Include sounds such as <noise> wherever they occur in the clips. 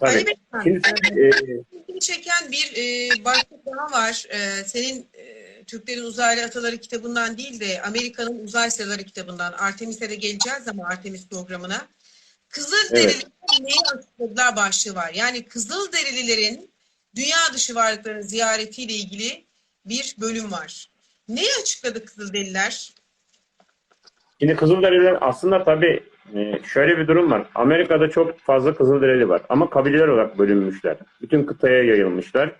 Tabii. Ali Bey, Şimdi, e, çeken bir e, başlık daha var. E, senin e, Türklerin Uzaylı Ataları kitabından değil de Amerika'nın Uzay Sırları kitabından Artemis'e de geleceğiz ama Artemis programına. Kızılderililerin neyi açıkladılar başlığı var. Yani Kızılderililerin dünya dışı varlıkların ziyaretiyle ilgili bir bölüm var. Neyi açıkladı Kızılderililer? Şimdi Kızılderililer aslında tabii e, şöyle bir durum var. Amerika'da çok fazla Kızılderili var ama kabileler olarak bölünmüşler. Bütün kıtaya yayılmışlar.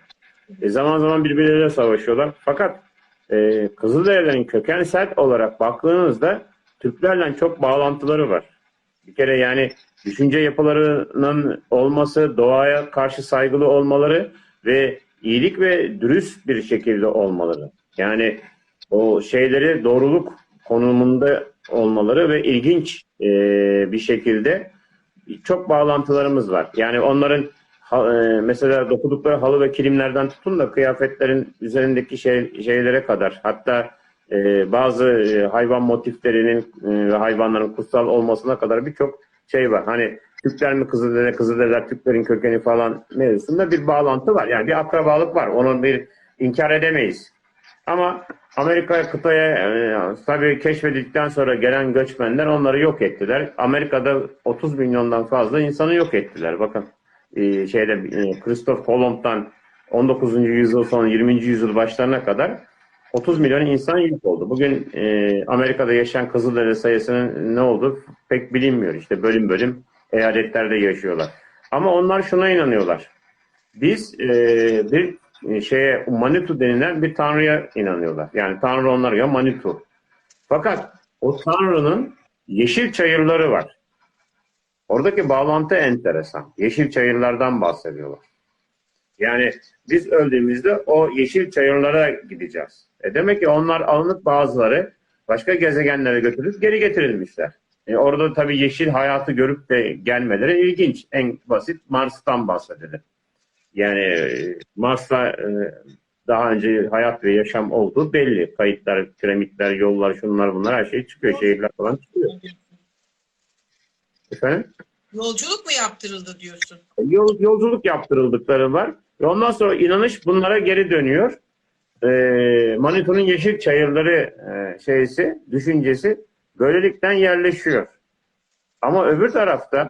E, zaman zaman birbirleriyle savaşıyorlar. Fakat e, Kızılderililerin kökensel olarak baktığınızda Türklerle çok bağlantıları var. Bir kere yani düşünce yapılarının olması, doğaya karşı saygılı olmaları ve iyilik ve dürüst bir şekilde olmaları. Yani o şeyleri doğruluk konumunda olmaları ve ilginç e, bir şekilde çok bağlantılarımız var. Yani onların ha- e, mesela dokudukları halı ve kilimlerden tutun da kıyafetlerin üzerindeki şey, şeylere kadar hatta e, bazı e, hayvan motiflerinin e, ve hayvanların kutsal olmasına kadar birçok şey var. Hani Türkler mi Kızılderili, Kızılderililer Türklerin kökeni falan mevzusunda bir bağlantı var. Yani bir akrabalık var. Onu bir inkar edemeyiz. Ama Amerika kıtaya e, tabii keşfedildikten sonra gelen göçmenler onları yok ettiler. Amerika'da 30 milyondan fazla insanı yok ettiler. Bakın e, şeyde e, Christoph Kolomb'dan 19. yüzyıl sonu 20. yüzyıl başlarına kadar 30 milyon insan yok oldu. Bugün e, Amerika'da yaşayan Kızılderili sayısının ne oldu pek bilinmiyor. İşte bölüm bölüm eyaletlerde yaşıyorlar. Ama onlar şuna inanıyorlar. Biz e, bir şeye Manitu denilen bir tanrıya inanıyorlar. Yani tanrı onlar ya Manitu. Fakat o tanrının yeşil çayırları var. Oradaki bağlantı enteresan. Yeşil çayırlardan bahsediyorlar. Yani biz öldüğümüzde o yeşil çayırlara gideceğiz. E demek ki onlar alınıp bazıları başka gezegenlere götürülüp geri getirilmişler. E orada tabii yeşil hayatı görüp de gelmeleri ilginç. En basit Mars'tan bahsedilir. Yani e, Mars'ta e, daha önce hayat ve yaşam olduğu belli. Kayıtlar, piramitler, yollar, şunlar bunlar her şey çıkıyor. Şehirler falan çıkıyor. Efendim? Yolculuk mu yaptırıldı diyorsun? Yol, yolculuk yaptırıldıkları var. Ve ondan sonra inanış bunlara geri dönüyor. Ee, Manito'nun yeşil çayırları e, şeysi, düşüncesi böylelikten yerleşiyor. Ama öbür tarafta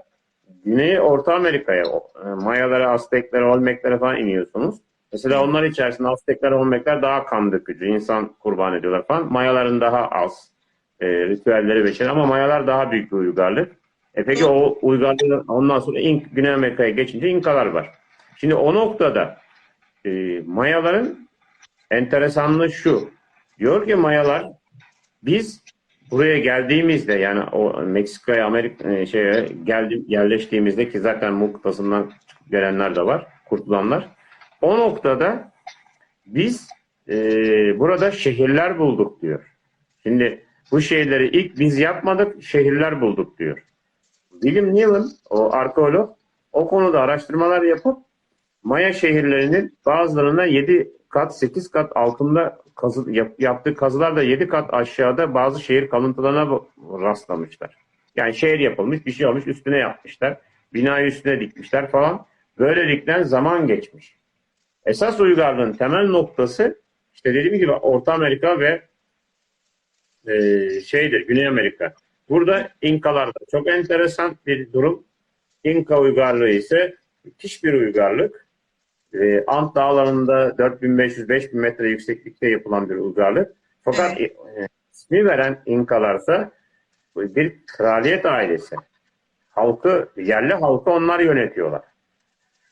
Güney Orta Amerika'ya, e, Mayalara, Azteklere, Olmeklere falan iniyorsunuz. Mesela onlar içerisinde Aztekler, Olmekler daha kan dökücü, insan kurban ediyorlar falan. Mayaların daha az e, ritüelleri ve şeyler ama Mayalar daha büyük bir uygarlık. E peki o uygarlığı ondan sonra İnk, Güney Amerika'ya geçince İnkalar var. Şimdi o noktada e, Mayaların enteresanlığı şu. Diyor ki Mayalar biz buraya geldiğimizde yani o Meksika'ya Amerika e, şeye geldi yerleştiğimizde ki zaten Mu kıtasından gelenler de var, kurtulanlar. O noktada biz e, burada şehirler bulduk diyor. Şimdi bu şeyleri ilk biz yapmadık, şehirler bulduk diyor. William Neal'ın o arkeolog o konuda araştırmalar yapıp Maya şehirlerinin bazılarına 7 kat 8 kat altında kazı, yap, yaptığı kazılarda 7 kat aşağıda bazı şehir kalıntılarına rastlamışlar. Yani şehir yapılmış bir şey olmuş üstüne yapmışlar. Binayı üstüne dikmişler falan. Böylelikle zaman geçmiş. Esas uygarlığın temel noktası işte dediğim gibi Orta Amerika ve e, şeydir Güney Amerika. Burada İnkalarda çok enteresan bir durum. İnka uygarlığı ise müthiş bir uygarlık. E, Ant dağlarında 4500-5000 metre yükseklikte yapılan bir uygarlık. Fakat e, ismi veren İnkalarsa bir kraliyet ailesi. Halkı, yerli halkı onlar yönetiyorlar.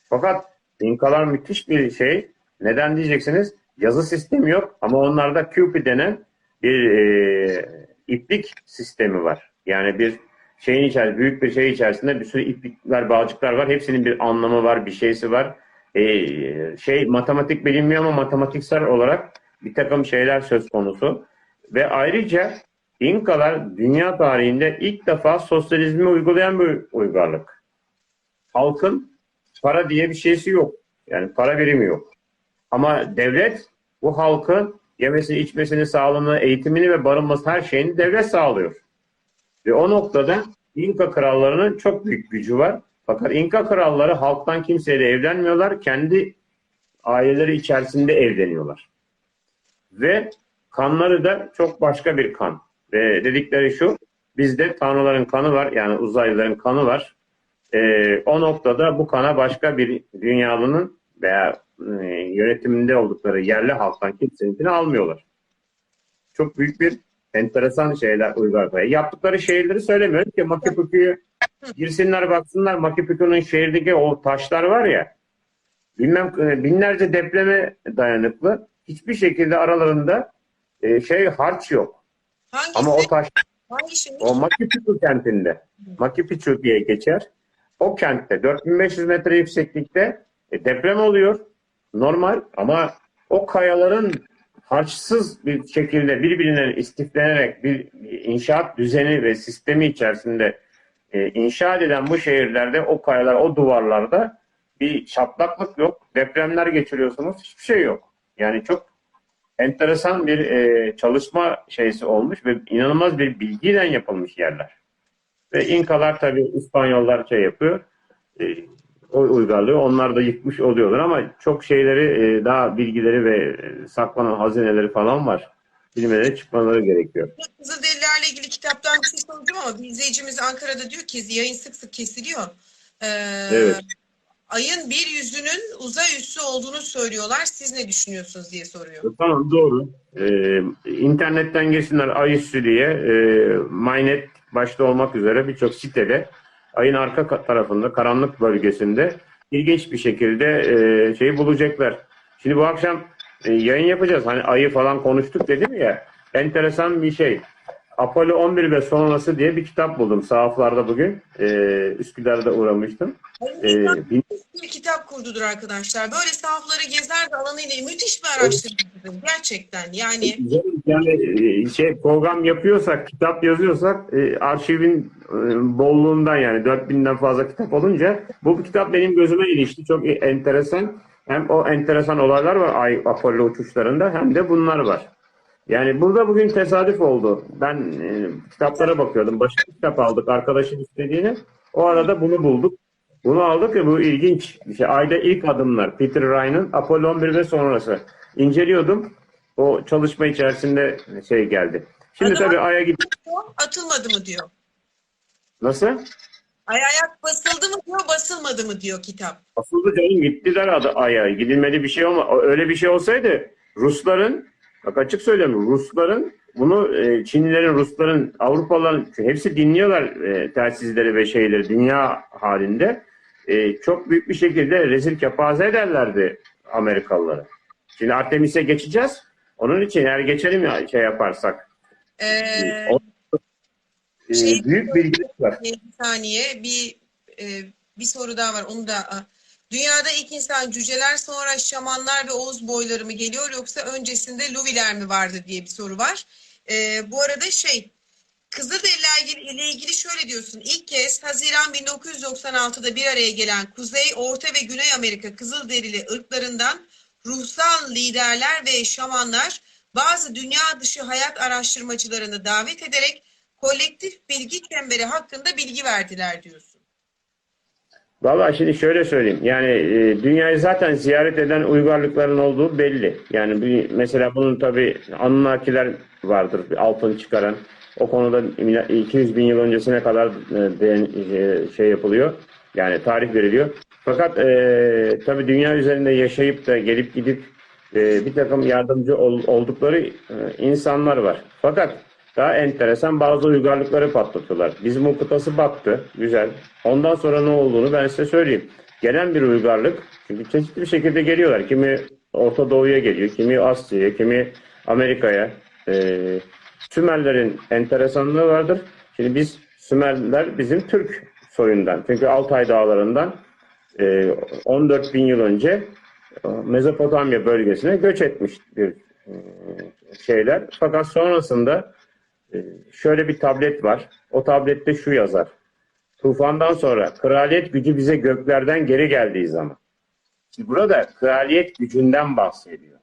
Fakat İnkalar müthiş bir şey. Neden diyeceksiniz? Yazı sistemi yok ama onlarda Cupid denen bir e, iplik sistemi var. Yani bir şeyin içerisinde, büyük bir şey içerisinde bir sürü iplikler, bağcıklar var. Hepsinin bir anlamı var, bir şeysi var. Ee, şey matematik bilinmiyor ama matematiksel olarak bir takım şeyler söz konusu. Ve ayrıca İnkalar dünya tarihinde ilk defa sosyalizmi uygulayan bir uygarlık. Halkın para diye bir şeysi yok. Yani para birimi yok. Ama devlet bu halkın yemesini, içmesini, sağlığını, eğitimini ve barınması her şeyini devlet sağlıyor. Ve o noktada İnka krallarının çok büyük gücü var. Fakat İnka kralları halktan kimseyle evlenmiyorlar. Kendi aileleri içerisinde evleniyorlar. Ve kanları da çok başka bir kan. Ve dedikleri şu, bizde tanrıların kanı var, yani uzaylıların kanı var. Ee, o noktada bu kana başka bir dünyalının veya e, yönetiminde oldukları yerli halktan kimseninkini almıyorlar. Çok büyük bir enteresan şeyler uygarlığa. Yaptıkları şehirleri söylemiyorum ki Makipuku'yu girsinler baksınlar. Makipuku'nun şehirdeki o taşlar var ya bilmem e, binlerce depreme dayanıklı. Hiçbir şekilde aralarında e, şey harç yok. Hangisi? Ama o taş Hangi şey? o Picchu kentinde. Picchu diye geçer. O kentte 4500 metre yükseklikte e, deprem oluyor. Normal ama o kayaların harçsız bir şekilde birbirinden istiflenerek bir inşaat düzeni ve sistemi içerisinde e, inşa edilen bu şehirlerde o kayalar, o duvarlarda bir çatlaklık yok. Depremler geçiriyorsunuz. Hiçbir şey yok. Yani çok enteresan bir e, çalışma şeysi olmuş ve inanılmaz bir bilgiyle yapılmış yerler. Ve İnkalar tabii İspanyollar şey yapıyor. E, o uygarlığı onlar da yıkmış oluyorlar ama çok şeyleri e, daha bilgileri ve e, saklanan hazineleri falan var. Bilmeleri çıkmaları gerekiyor. Kızılderililerle ilgili kitaptan bir şey soracağım ama bir izleyicimiz Ankara'da diyor ki yayın sık sık kesiliyor. Ee, Evet. Ayın bir yüzünün uzay üssü olduğunu söylüyorlar. Siz ne düşünüyorsunuz diye soruyor. Tamam doğru. Ee, internetten girsinler Ay üssü diye e, Mynet başta olmak üzere birçok sitede ayın arka ka- tarafında karanlık bölgesinde ilginç bir şekilde e, şeyi bulacaklar. Şimdi bu akşam e, yayın yapacağız. Hani ayı falan konuştuk dedim ya. Enteresan bir şey. Apollo 11 ve sonrası diye bir kitap buldum sahaflarda bugün. E, Üsküdar'da uğramıştım. Ayın E, bin- bir kitap kurdudur arkadaşlar. Böyle sahafları gezer de alanıyla müthiş bir araştırmacıdır. Gerçekten yani. Yani e, şey program yapıyorsak, kitap yazıyorsak e, arşivin e, bolluğundan yani 4000'den fazla kitap olunca bu kitap benim gözüme ilişti. Çok enteresan. Hem o enteresan olaylar var Ay Apollo uçuşlarında hem de bunlar var. Yani burada bugün tesadüf oldu. Ben e, kitaplara bakıyordum. Başka kitap aldık arkadaşın istediğini. O arada bunu bulduk. Bunu aldık ve bu ilginç. İşte Ayda ilk adımlar. Peter Ryan'ın Apollo 11 ve sonrası. İnceliyordum. O çalışma içerisinde şey geldi. Şimdi Adam- tabii Ay'a git. Atılmadı mı diyor. Nasıl? Ay ayak basıldı mı diyor, basılmadı mı diyor kitap. Asıldı canım gittiler adı Ay'a. Gidilmedi bir şey ama öyle bir şey olsaydı Rusların bak açık söylüyorum Rusların bunu e, Çinlilerin, Rusların, Avrupalıların hepsi dinliyorlar e, telsizleri ve şeyleri dünya halinde. E, çok büyük bir şekilde rezil kepaze ederlerdi Amerikalıları. Şimdi Artemis'e geçeceğiz. Onun için eğer geçelim ya şey yaparsak. Ee, O- e, şey- büyük bilgiler var. bir saniye bir e, bir soru daha var. Onu da Dünyada ilk insan cüceler sonra şamanlar ve Oğuz boyları mı geliyor yoksa öncesinde Luviler mi vardı diye bir soru var. E, bu arada şey Kızılderililer ile ilgili şöyle diyorsun. İlk kez Haziran 1996'da bir araya gelen Kuzey, Orta ve Güney Amerika Kızılderili ırklarından ruhsal liderler ve şamanlar bazı dünya dışı hayat araştırmacılarını davet ederek kolektif bilgi çemberi hakkında bilgi verdiler diyorsun. Vallahi şimdi şöyle söyleyeyim. Yani e, dünyayı zaten ziyaret eden uygarlıkların olduğu belli. Yani bir, mesela bunun tabii Anunnakiler vardır. Altın çıkaran. O konuda 200 bin yıl öncesine kadar e, değin- e, şey yapılıyor. Yani tarih veriliyor. Fakat e, tabii dünya üzerinde yaşayıp da gelip gidip e, bir takım yardımcı ol- oldukları e, insanlar var. Fakat daha enteresan bazı uygarlıkları patlatıyorlar. Bizim o kıtası battı. Güzel. Ondan sonra ne olduğunu ben size söyleyeyim. Gelen bir uygarlık çünkü çeşitli bir şekilde geliyorlar. Kimi Orta Doğu'ya geliyor, kimi Asya'ya, kimi Amerika'ya. Ee, Sümerlerin enteresanlığı vardır. Şimdi biz Sümerler bizim Türk soyundan. Çünkü Altay dağlarından e, 14 bin yıl önce e, Mezopotamya bölgesine göç etmiş bir e, şeyler. Fakat sonrasında e, şöyle bir tablet var. O tablette şu yazar. Tufandan sonra kraliyet gücü bize göklerden geri geldiği zaman. Şimdi burada kraliyet gücünden bahsediyor.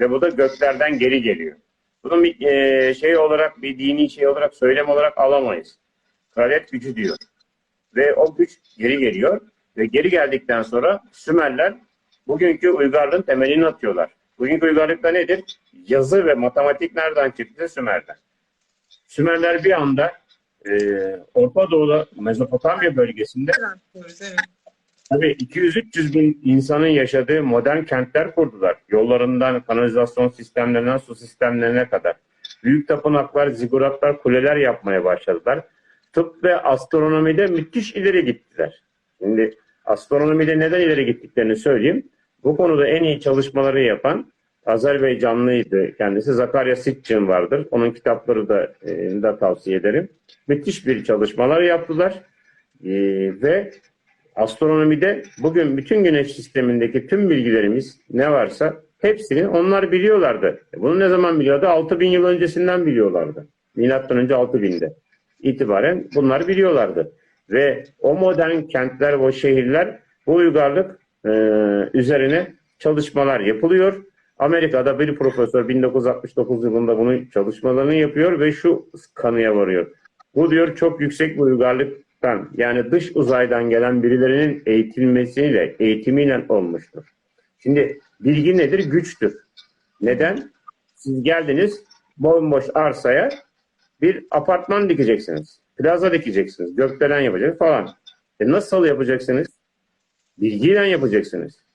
Ve bu da göklerden geri geliyor. Bunu bir e, şey olarak bir dini şey olarak söylem olarak alamayız. Kraliyet gücü diyor. ve o güç geri geliyor. Ve geri geldikten sonra Sümerler bugünkü uygarlığın temelini atıyorlar. Bugünkü uygarlıkta nedir? Yazı ve matematik nereden çıktı? Sümer'den. Sümerler bir anda e, Orta Doğu'da Mezopotamya bölgesinde evet. Tabii 200-300 bin insanın yaşadığı modern kentler kurdular. Yollarından, kanalizasyon sistemlerinden, su sistemlerine kadar. Büyük tapınaklar, ziguratlar, kuleler yapmaya başladılar. Tıp ve astronomide müthiş ileri gittiler. Şimdi astronomide neden ileri gittiklerini söyleyeyim. Bu konuda en iyi çalışmaları yapan Azerbaycanlıydı kendisi. Zakarya Sitchin vardır. Onun kitapları da, e, da tavsiye ederim. Müthiş bir çalışmalar yaptılar. E, ve astronomide bugün bütün güneş sistemindeki tüm bilgilerimiz ne varsa hepsini onlar biliyorlardı. E, Bunu ne zaman biliyordu? 6000 yıl öncesinden biliyorlardı. Milattan önce 6000'de itibaren bunlar biliyorlardı. Ve o modern kentler, o şehirler bu uygarlık e, üzerine çalışmalar yapılıyor. Amerika'da bir profesör 1969 yılında bunu çalışmalarını yapıyor ve şu kanıya varıyor. Bu diyor çok yüksek bir uygarlıktan yani dış uzaydan gelen birilerinin eğitilmesiyle, eğitimiyle olmuştur. Şimdi bilgi nedir? Güçtür. Neden? Siz geldiniz bomboş arsaya bir apartman dikeceksiniz. Plaza dikeceksiniz. Gökdelen yapacaksınız falan. E nasıl yapacaksınız? Bilgiyle yapacaksınız.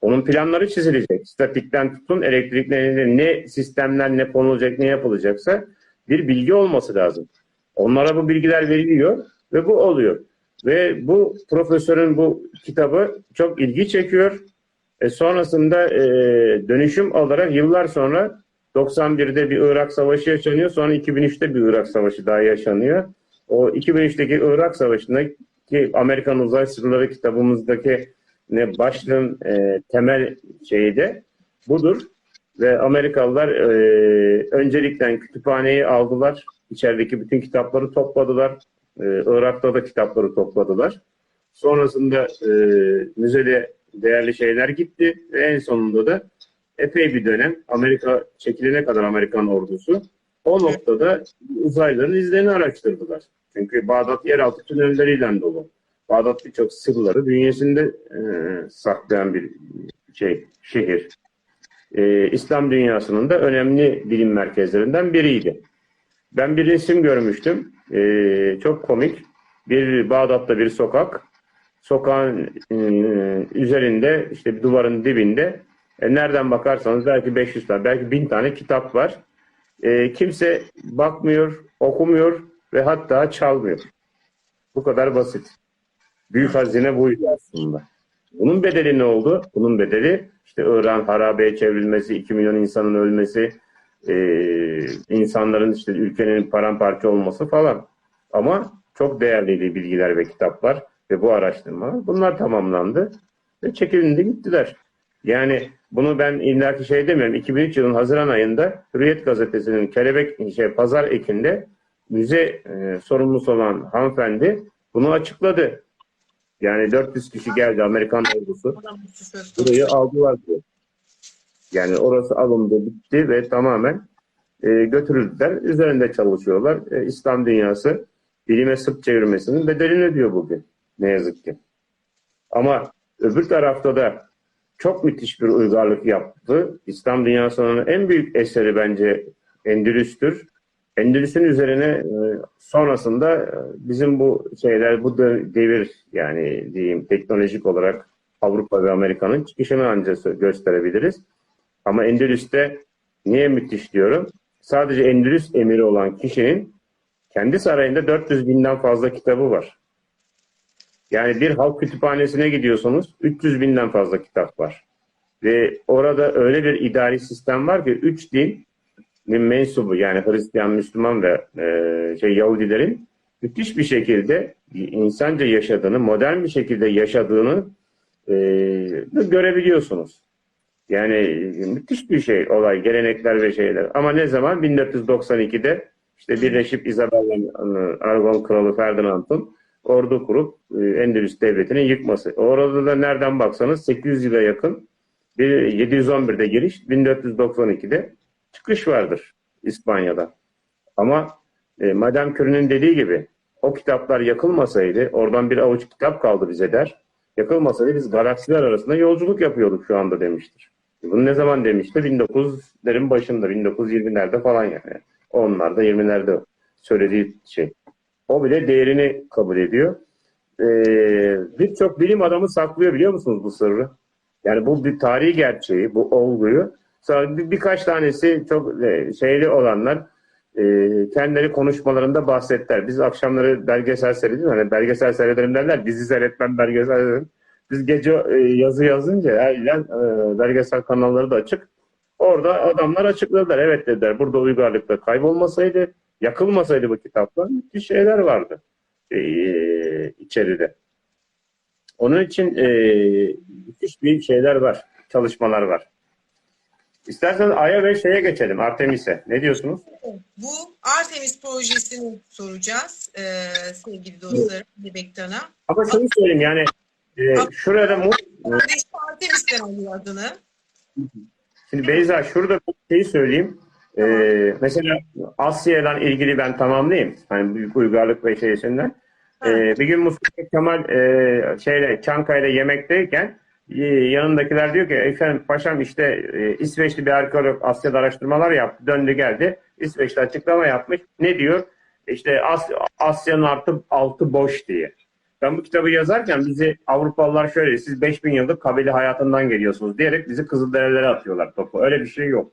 Onun planları çizilecek. Statikten tutun elektriklerine ne sistemler ne konulacak ne yapılacaksa bir bilgi olması lazım. Onlara bu bilgiler veriliyor ve bu oluyor. Ve bu profesörün bu kitabı çok ilgi çekiyor. E sonrasında e, dönüşüm olarak yıllar sonra 91'de bir Irak Savaşı yaşanıyor. Sonra 2003'te bir Irak Savaşı daha yaşanıyor. O 2003'teki Irak Savaşı'nda ki Amerikan Uzay Sırları kitabımızdaki başlığın e, temel şeyi de budur. Ve Amerikalılar e, öncelikten kütüphaneyi aldılar. İçerideki bütün kitapları topladılar. E, Irak'ta da kitapları topladılar. Sonrasında e, müzede değerli şeyler gitti. Ve en sonunda da epey bir dönem Amerika çekilene kadar Amerikan ordusu o noktada uzaylıların izlerini araştırdılar. Çünkü Bağdat yeraltı tünelleriyle dolu. Bağdat birçok sırları bünyesinde e, saklayan bir şey şehir. E, İslam dünyasının da önemli bilim merkezlerinden biriydi. Ben bir resim görmüştüm. E, çok komik. Bir Bağdat'ta bir sokak. Sokağın e, üzerinde işte bir duvarın dibinde e, nereden bakarsanız belki 500 tane, belki 1000 tane kitap var. E, kimse bakmıyor, okumuyor ve hatta çalmıyor. Bu kadar basit. Büyük hazine buydu aslında. Bunun bedeli ne oldu? Bunun bedeli işte İran harabeye çevrilmesi, 2 milyon insanın ölmesi, e, insanların işte ülkenin paramparça olması falan. Ama çok değerliydi bilgiler ve kitaplar ve bu araştırmalar. Bunlar tamamlandı ve çekilindi gittiler. Yani bunu ben illaki şey demiyorum. 2003 yılın Haziran ayında Hürriyet Gazetesi'nin Kelebek şey, Pazar Ekinde müze e, sorumlusu olan hanımefendi bunu açıkladı. Yani 400 kişi geldi Amerikan ordusu. Konusu. Burayı aldılar diyor. Yani orası alındı, bitti ve tamamen e, götürüldüler. Üzerinde çalışıyorlar. E, İslam dünyası bilime sırt çevirmesinin bedelini ödüyor bugün. Ne yazık ki. Ama öbür tarafta da çok müthiş bir uygarlık yaptı. İslam dünyasının en büyük eseri bence Endülüs'tür. Endülüs'ün üzerine e, sonrasında e, bizim bu şeyler, bu de- devir yani diyeyim teknolojik olarak Avrupa ve Amerika'nın çıkışını ancak gösterebiliriz. Ama Endülüs'te niye müthiş diyorum? Sadece Endülüs emiri olan kişinin kendi sarayında 400 binden fazla kitabı var. Yani bir halk kütüphanesine gidiyorsunuz 300 binden fazla kitap var. Ve orada öyle bir idari sistem var ki üç din mensubu yani Hristiyan, Müslüman ve e, şey Yahudilerin müthiş bir şekilde insanca yaşadığını, modern bir şekilde yaşadığını e, görebiliyorsunuz. Yani müthiş bir şey olay, gelenekler ve şeyler. Ama ne zaman? 1492'de işte birleşip Isabella Aragon Kralı Ferdinand'ın ordu kurup e, Endülüs Devleti'nin yıkması. Orada da nereden baksanız 800 yıla yakın bir 711'de giriş, 1492'de çıkış vardır İspanya'da. Ama e, Madame Curie'nin dediği gibi o kitaplar yakılmasaydı, oradan bir avuç kitap kaldı bize der. Yakılmasaydı biz galaksiler arasında yolculuk yapıyorduk şu anda demiştir. Bunu ne zaman demişti? 1900'lerin başında, 1920'lerde falan yani. Onlarda 20'lerde söylediği şey. O bile değerini kabul ediyor. Ee, Birçok bilim adamı saklıyor biliyor musunuz bu sırrı? Yani bu bir tarihi gerçeği, bu olguyu. Sonra bir, birkaç tanesi çok e, şeyli olanlar e, kendileri konuşmalarında bahsettiler. Biz akşamları belgesel seyrediyoruz. Hani belgesel seyrederim derler. Dizi seyretmem belgesel seyrederim. Biz gece e, yazı yazınca ilan, e, belgesel kanalları da açık. Orada adamlar açıkladılar. Evet dediler. Burada uygarlıkta kaybolmasaydı, yakılmasaydı bu kitaplar müthiş şeyler vardı e, içeride. Onun için e, müthiş bir şeyler var, çalışmalar var. İsterseniz Ay'a ve şeye geçelim, Artemis'e. Ne diyorsunuz? Bu Artemis projesini soracağız e, sevgili dostlarım Bektan'a. Ama şunu söyleyeyim yani e, şurada mu Kardeşi Artemis'ten alıyor adını. Şimdi Beyza şurada bir şey söyleyeyim. E, mesela Asya'dan ilgili ben tamamlayayım. Hani büyük uygarlık ve şeysinden. E, bir gün Mustafa Kemal e, şeyle Çankaya'da yemekteyken yanındakiler diyor ki efendim paşam işte e, İsveçli bir arkeolog Asya'da araştırmalar yaptı. Döndü geldi. İsveç'te açıklama yapmış. Ne diyor? İşte As Asya'nın artı altı boş diye. Ben bu kitabı yazarken bizi Avrupalılar şöyle siz 5000 yıllık kabile hayatından geliyorsunuz diyerek bizi Kızılderililere atıyorlar topu. Öyle bir şey yok.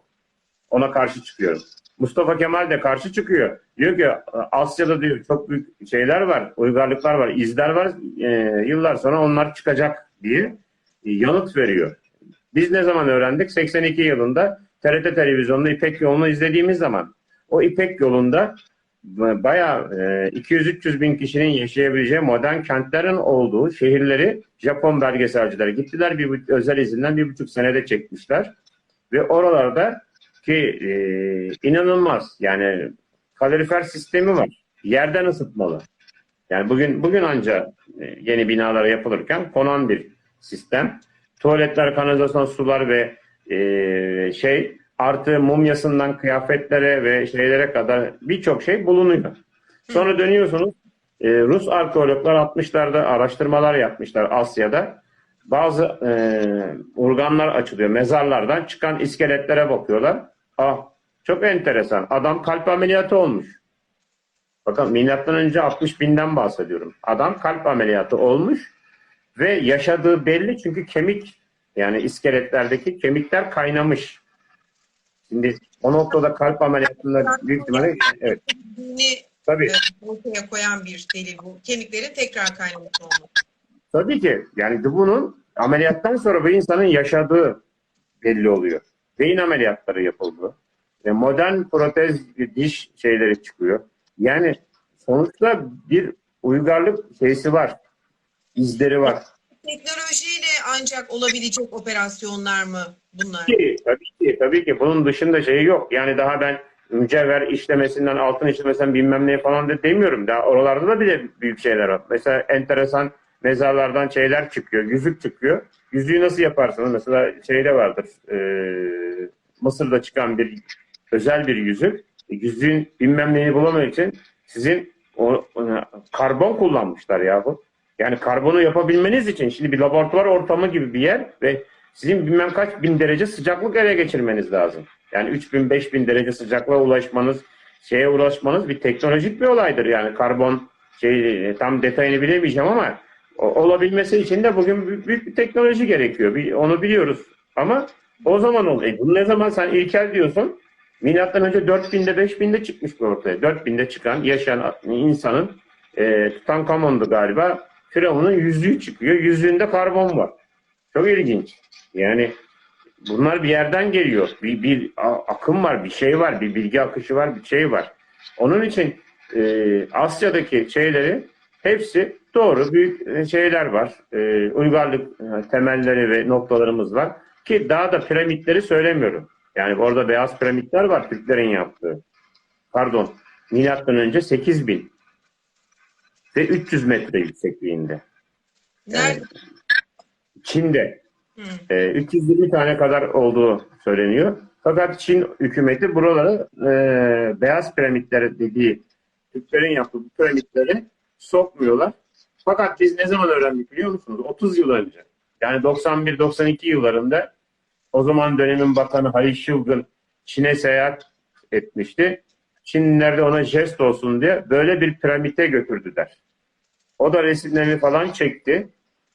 Ona karşı çıkıyorum. Mustafa Kemal de karşı çıkıyor. Diyor ki Asya'da diyor çok büyük şeyler var, uygarlıklar var, izler var. E, yıllar sonra onlar çıkacak diye yanıt veriyor. Biz ne zaman öğrendik? 82 yılında TRT televizyonunda İpek yolunu izlediğimiz zaman o İpek yolunda bayağı e, 200-300 bin kişinin yaşayabileceği modern kentlerin olduğu şehirleri Japon belgeselciler gittiler. Bir, özel izinden bir buçuk senede çekmişler. Ve oralarda ki e, inanılmaz yani kalorifer sistemi var. Yerden ısıtmalı. Yani bugün bugün anca e, yeni binalara yapılırken konan bir sistem. Tuvaletler, kanalizasyon sular ve e, şey artı mumyasından kıyafetlere ve şeylere kadar birçok şey bulunuyor. Sonra dönüyorsunuz e, Rus arkeologlar 60'larda araştırmalar yapmışlar Asya'da. Bazı e, organlar açılıyor. Mezarlardan çıkan iskeletlere bakıyorlar. Ah çok enteresan. Adam kalp ameliyatı olmuş. Bakın milattan önce 60 binden bahsediyorum. Adam kalp ameliyatı olmuş ve yaşadığı belli çünkü kemik yani iskeletlerdeki kemikler kaynamış. Şimdi o noktada kalp ameliyatında büyük ihtimalle evet tabii e, ortaya koyan bir delil bu. Kemiklerin tekrar kaynaması olması. tabii ki yani bunun ameliyattan sonra bir insanın yaşadığı belli oluyor. Beyin ameliyatları yapıldı. Ve modern protez diş şeyleri çıkıyor. Yani sonuçta bir uygarlık şeysi var. İzleri var. Teknolojiyle ancak olabilecek operasyonlar mı bunlar? ki, tabii ki, tabii ki bunun dışında şey yok. Yani daha ben mücevher işlemesinden, altın işlemesinden bilmem ne falan da demiyorum. Daha oralarda da bile büyük şeyler var. Mesela enteresan mezarlardan şeyler çıkıyor, yüzük çıkıyor. Yüzüğü nasıl yaparsınız? Mesela şeyde vardır, e, Mısır'da çıkan bir özel bir yüzük. E, Yüzüğün bilmem neyi bulamak için sizin o, o- karbon kullanmışlar yahu. Yani karbonu yapabilmeniz için şimdi bir laboratuvar ortamı gibi bir yer ve sizin bilmem kaç bin derece sıcaklık ele geçirmeniz lazım. Yani 3000 5000 derece sıcaklığa ulaşmanız, şeye ulaşmanız bir teknolojik bir olaydır yani karbon şey tam detayını bilemeyeceğim ama o- olabilmesi için de bugün büyük, büyük bir teknoloji gerekiyor. Bir, onu biliyoruz. Ama o zaman oluyor. E, bunu ne zaman sen ilkel diyorsun? Milattan önce 4000'de 5000'de çıkmış bu ortaya. 4000'de çıkan yaşayan insanın e, Tutankamon'du galiba. Firavun'un yüzüğü çıkıyor. Yüzüğünde karbon var. Çok ilginç. Yani bunlar bir yerden geliyor. Bir, bir akım var, bir şey var, bir bilgi akışı var, bir şey var. Onun için e, Asya'daki şeyleri hepsi doğru büyük e, şeyler var. E, uygarlık e, temelleri ve noktalarımız var. Ki daha da piramitleri söylemiyorum. Yani orada beyaz piramitler var Türklerin yaptığı. Pardon. Milattan önce 8000 ve 300 metre yüksekliğinde. Nerede? Çin'de Hı. e, 320 tane kadar olduğu söyleniyor. Fakat Çin hükümeti buraları e, beyaz piramitler dediği Türklerin yaptığı bu piramitleri sokmuyorlar. Fakat biz ne zaman öğrendik biliyor musunuz? 30 yıl önce. Yani 91-92 yıllarında o zaman dönemin bakanı Halil Şılgın Çin'e seyahat etmişti. Çinliler de ona jest olsun diye böyle bir piramite götürdüler. O da resimlerini falan çekti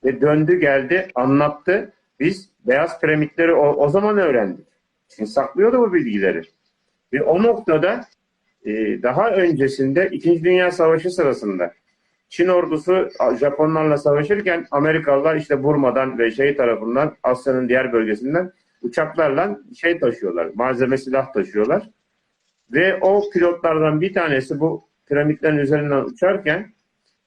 ve döndü geldi anlattı. Biz beyaz piramitleri o, o zaman öğrendik. Çin saklıyordu bu bilgileri. Ve o noktada e, daha öncesinde İkinci Dünya Savaşı sırasında Çin ordusu Japonlarla savaşırken Amerikalılar işte Burma'dan ve şey tarafından Asya'nın diğer bölgesinden uçaklarla şey taşıyorlar, malzeme silah taşıyorlar. Ve o pilotlardan bir tanesi bu piramitlerin üzerinden uçarken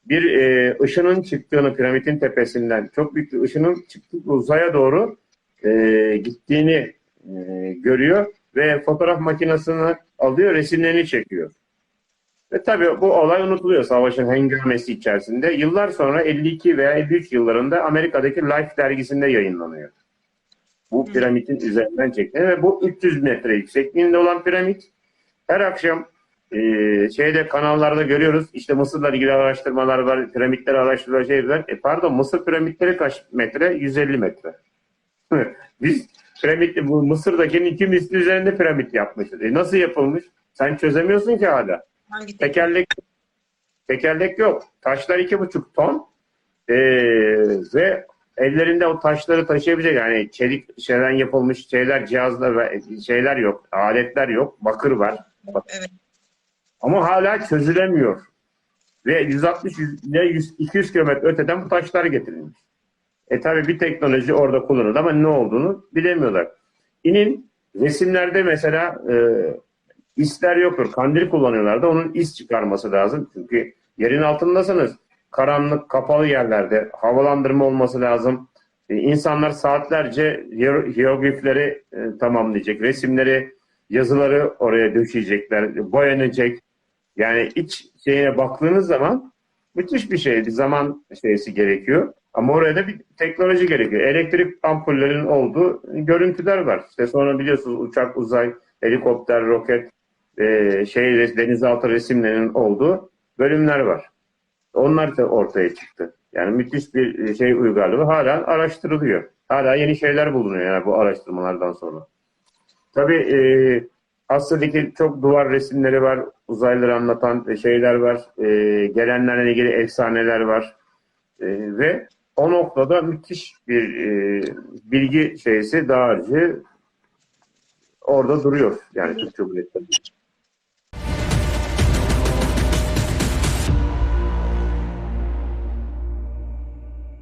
bir e, ışının çıktığını piramitin tepesinden çok büyük bir ışının çıktığı uzaya doğru e, gittiğini e, görüyor ve fotoğraf makinesini alıyor, resimlerini çekiyor. Ve tabii bu olay unutuluyor savaşın hengamesi içerisinde. Yıllar sonra 52 veya 53 yıllarında Amerika'daki Life dergisinde yayınlanıyor. Bu piramidin üzerinden çekilen ve bu 300 metre yüksekliğinde olan piramit her akşam e, şeyde kanallarda görüyoruz. İşte Mısır'la ilgili araştırmalar var, piramitleri araştırıyorlar, şey var. E pardon Mısır piramitleri kaç metre? 150 metre. <laughs> Biz piramit, bu Mısır'dakinin iki misli üzerinde piramit yapmışız. E nasıl yapılmış? Sen çözemiyorsun ki hala. Hangi Tekerlek tekerlek yok. Taşlar iki buçuk ton Ee, ve ellerinde o taşları taşıyabilecek yani çelik şeyden yapılmış şeyler cihazlar ve şeyler yok. Aletler yok. Bakır var. Evet. Ama hala çözülemiyor. Ve 160 ile 100, 200 kilometre öteden bu taşlar getirilmiş. E tabi bir teknoloji orada kullanıldı ama ne olduğunu bilemiyorlar. İnin resimlerde mesela e, isler yoktur. Kandil kullanıyorlardı. Onun is çıkarması lazım. Çünkü yerin altındasınız. Karanlık, kapalı yerlerde havalandırma olması lazım. E, insanlar saatlerce hier- hieroglifleri e, tamamlayacak. Resimleri, yazıları oraya döşeyecekler. Boyanacak. Yani iç şeyine baktığınız zaman müthiş bir şey. Bir zaman şeysi gerekiyor. Ama oraya da bir teknoloji gerekiyor. Elektrik ampullerinin olduğu görüntüler var. İşte sonra biliyorsunuz uçak, uzay, helikopter, roket, e, şey denizaltı resimlerinin olduğu bölümler var. Onlar da ortaya çıktı. Yani müthiş bir şey uygarlığı hala araştırılıyor. Hala yeni şeyler bulunuyor yani bu araştırmalardan sonra. Tabii e, Asya'daki çok duvar resimleri var. Uzaylıları anlatan şeyler var. E, gelenlerle ilgili efsaneler var. E, ve o noktada müthiş bir e, bilgi şeysi dağarcığı orada duruyor. Yani Türk Cumhuriyeti.